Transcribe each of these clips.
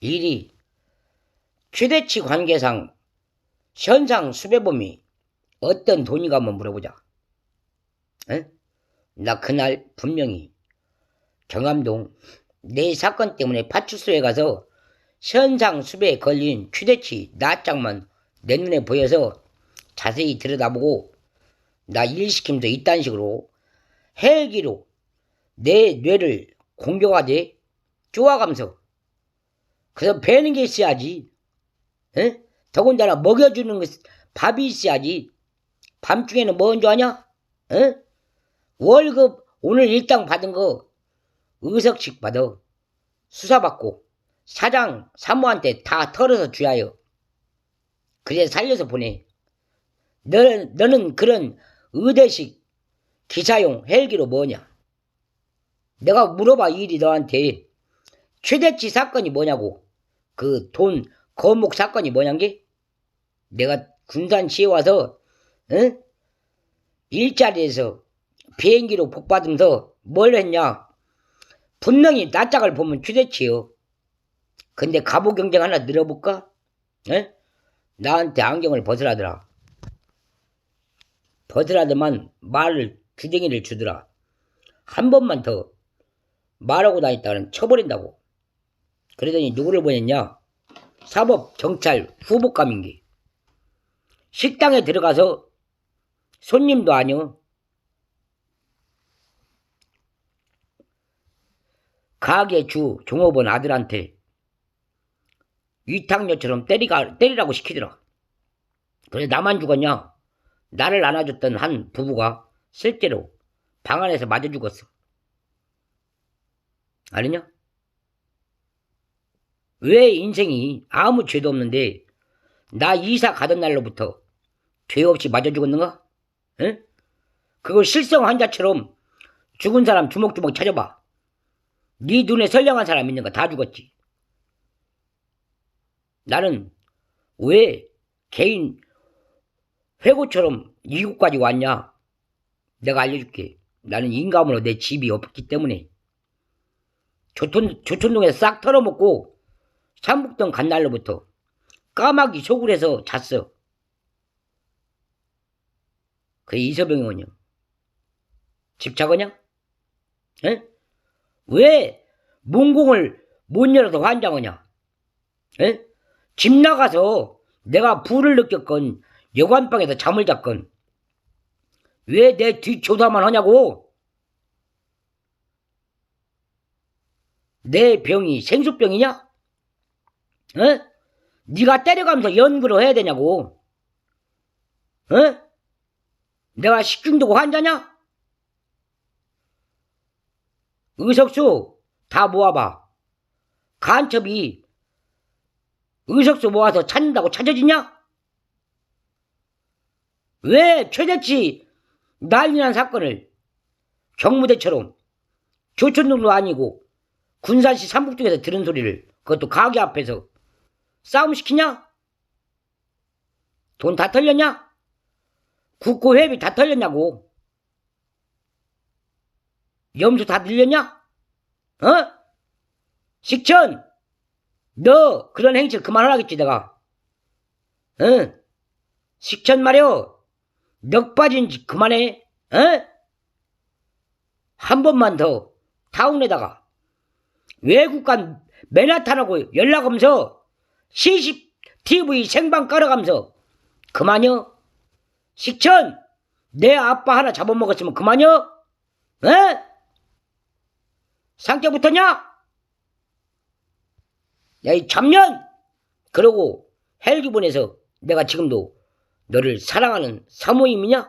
일이 최대치 관계상 현상 수배범이 어떤 돈이가 한번 물어보자. 에? 나 그날 분명히 경암동 내 사건 때문에 파출소에 가서 현상 수배에 걸린 최대치 나짝만 내 눈에 보여서 자세히 들여다보고 나 일시킴도 이딴 식으로 헬기로 내 뇌를 공격하되 쪼아가면서 그래서 배는 게 있어야지. 에? 더군다나 먹여주는 것, 밥이 있어야지. 밤중에는 뭔줄 아냐? 에? 월급 오늘 일당 받은 거 의석씩 받아. 수사받고 사장 사모한테 다 털어서 주야요. 그래 살려서 보내. 너는, 너는 그런 의대식 기사용 헬기로 뭐냐? 내가 물어봐 일이 너한테. 최대치 사건이 뭐냐고 그 돈 거목 사건이 뭐냔 게? 내가 군산시에 와서 응? 일자리에서 비행기로 복받으면서 뭘 했냐? 분명히 낯짝을 보면 최대치요. 근데 갑오 경쟁 하나 늘어볼까? 에? 나한테 안경을 벗으라더라. 벗으라더만 말을 주댕이를 주더라. 한 번만 더 말하고 다녔다가는 쳐버린다고. 그러더니 누구를 보냈냐 사법 경찰 후보감인기 식당에 들어가서 손님도 아니오 가게 주 종업원 아들한테 위탁녀처럼 때리가, 때리라고 시키더라. 그래 나만 죽었냐? 나를 안아줬던 한 부부가 실제로 방 안에서 맞아 죽었어. 아니냐? 왜 인생이 아무 죄도 없는데 나 이사 가던 날로부터 죄 없이 맞아 죽었는가? 응? 그걸 실성 환자처럼 죽은 사람 주먹주먹 찾아봐. 네 눈에 선량한 사람 있는가 다 죽었지. 나는 왜 개인 회고처럼 이곳까지 왔냐? 내가 알려줄게. 나는 인감으로 내 집이 없기 때문에 조촌, 조촌동에서 싹 털어먹고 삼북동 간 날로부터 까마귀 속을 해서 잤어. 그게 이서병이오냐? 집착하냐? 에? 왜 문공을 못 열어서 환장하냐? 에? 집 나가서 내가 불을 느꼈건 여관방에서 잠을 잤건 왜 내 뒷조사만 하냐고? 내 병이 생수병이냐? 어? 네가 때려가면서 연구를 해야 되냐고? 어? 내가 식중독 환자냐? 의석수 다 모아봐. 간첩이 의석수 모아서 찾는다고 찾아지냐? 왜 최대치 난리난 사건을 경무대처럼 조촌동도 아니고 군산시 삼북동에서 들은 소리를 그것도 가게 앞에서 싸움 시키냐? 돈 다 털렸냐? 국고 회비 다 털렸냐고? 염소 다 늘렸냐? 어? 식천! 너 그런 행실 그만하라겠지 내가. 응? 식천 말이여. 넉 빠진 짓 그만해. 어? 한 번만 더 타운에다가 외국간 맨하탄하고 연락 하면서 CCTV 생방 깔아가면서 그만요. 식천 내 아빠 하나 잡아먹었으면 그만요. 에? 상태 붙었냐? 야 이 잡년! 그러고 헬기 보내서 내가 지금도 너를 사랑하는 사모임이냐?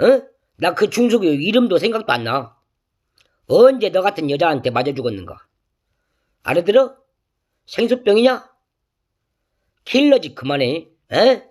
어? 나 그 중속의 이름도 생각도 안 나. 언제 너 같은 여자한테 맞아 죽었는가? 알아들어? 생수병이냐? 킬러지 그만해. 에?